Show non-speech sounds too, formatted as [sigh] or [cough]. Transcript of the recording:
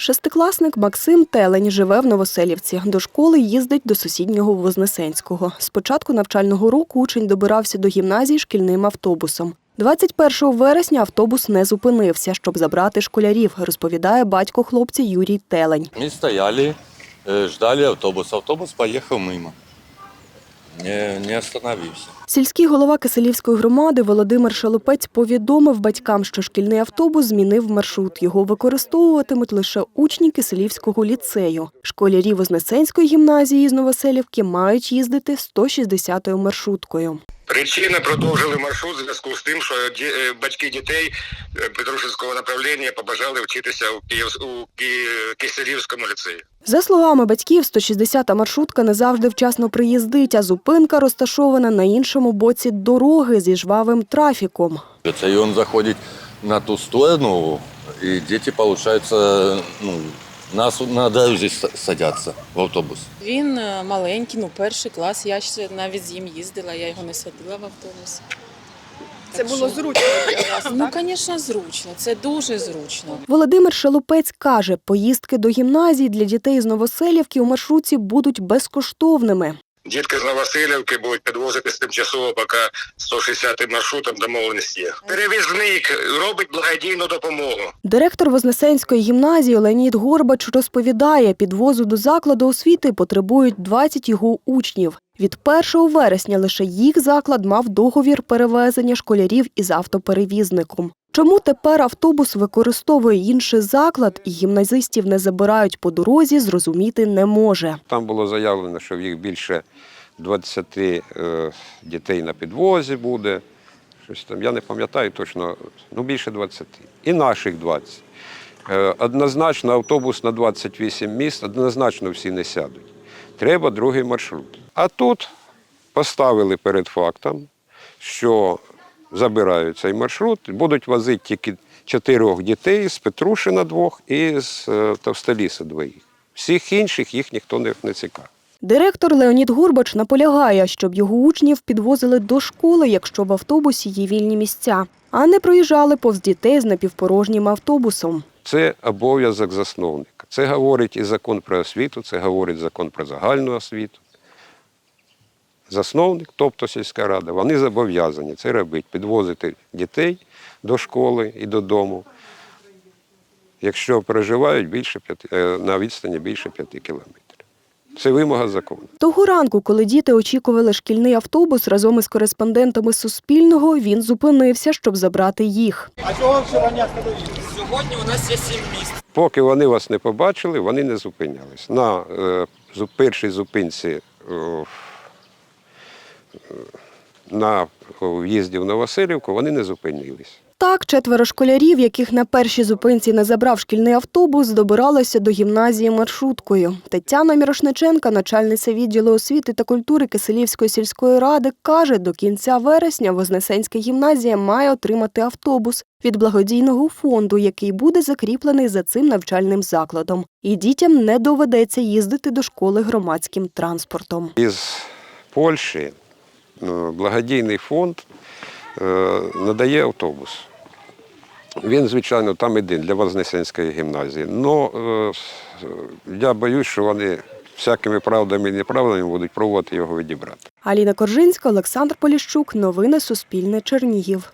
Шестикласник Максим Телень живе в Новоселівці. До школи їздить до сусіднього Вознесенського. З початку навчального року учень добирався до гімназії шкільним автобусом. 21 вересня автобус не зупинився, щоб забрати школярів, розповідає батько хлопця Юрій Телень. Мы стояли, э, ждали автобус. Автобус поехал мимо. Не, не остановился. Сільський голова Киселівської громади Володимир Шалопець повідомив батькам, що шкільний автобус змінив маршрут. Його використовуватимуть лише учні Киселівського ліцею. Школярі Вознесенської гімназії з Новоселівки мають їздити 160-ю маршруткою. Причини продовжили маршрут в зв'язку з тим, що е, батьки дітей е, Петрушинського направлення побажали вчитися у Киселівському ліцеї. За словами батьків, 160-та маршрутка не завжди вчасно приїздить, а зупинка розташована на іншому боці дороги зі жвавим трафіком. И он заходит на ту сторону, и дети, получается, ну, нас на дорозі с- садятся в автобус. Він е, маленький, ну перший клас. Я ще навіть з ним їздила, я його не садила в автобус. Це Так було що- зручно для вас, [clears throat] Ну, звісно, зручно. Це дуже зручно. Володимир Шалупець каже, поїздки до гімназії для дітей з Новоселівки у маршрутці будуть безкоштовними. Дітки з Новоселівки будуть підвозитись тимчасово, поки 160 маршрутом домовленість є. Перевізник робить благодійну допомогу. Директор Вознесенської гімназії Леонід Горбач розповідає, підвозу до закладу освіти потребують 20 його учнів. Від 1 вересня лише їх заклад мав договір перевезення школярів із автоперевізником. Чому тепер автобус використовує інший заклад і гімназистів не забирають по дорозі, зрозуміти не може. Там було заявлено, що в їх більше 20 е, дітей на підвозі буде. Щось там, я не пам'ятаю точно, ну більше 20. І наших 20. Е, однозначно автобус на 28 міст, однозначно всі не сядуть. Треба другий маршрут. А тут поставили перед фактом, що забирають цей маршрут, будуть возити тільки чотирьох дітей з Петрушина двох і з е, Товстоліса двоїх. Всіх інших їх ніхто не, не цікавить. Директор Леонід Горбач наполягає, щоб його учнів підвозили до школи, якщо в автобусі є вільні місця, а не проїжджали повз дітей з напівпорожнім автобусом. Це обов'язок засновника. Це говорить і закон про освіту, це говорить закон про загальну освіту. Засновник, тобто сільська рада, вони зобов'язані це робити, підвозити дітей до школи і додому, якщо проживають більше п'яти, е, на відстані більше п'яти кілометрів. Це вимога закону. Того ранку, коли діти очікували шкільний автобус разом із кореспондентами Суспільного, він зупинився, щоб забрати їх. А чого сьогодні Сьогодні у нас є сім місць. Поки вони вас не побачили, вони не зупинялись. На е, першій зупинці е, на в'їзді в Новоселівку вони не зупинились. Так, четверо школярів, яких на першій зупинці не забрав шкільний автобус, добиралися до гімназії маршруткою. Тетяна Мірошниченка, начальниця відділу освіти та культури Киселівської сільської ради, каже, до кінця вересня Вознесенська гімназія має отримати автобус від благодійного фонду, який буде закріплений за цим навчальним закладом. І дітям не доведеться їздити до школи громадським транспортом. Із Польщі благодійний фонд е, надає автобус. Він, звичайно, там один для Вознесенської гімназії. Але я боюсь, що вони всякими правдами і неправдами будуть пробувати його відібрати. Аліна Коржинська, Олександр Поліщук. Новини Суспільне Чернігів.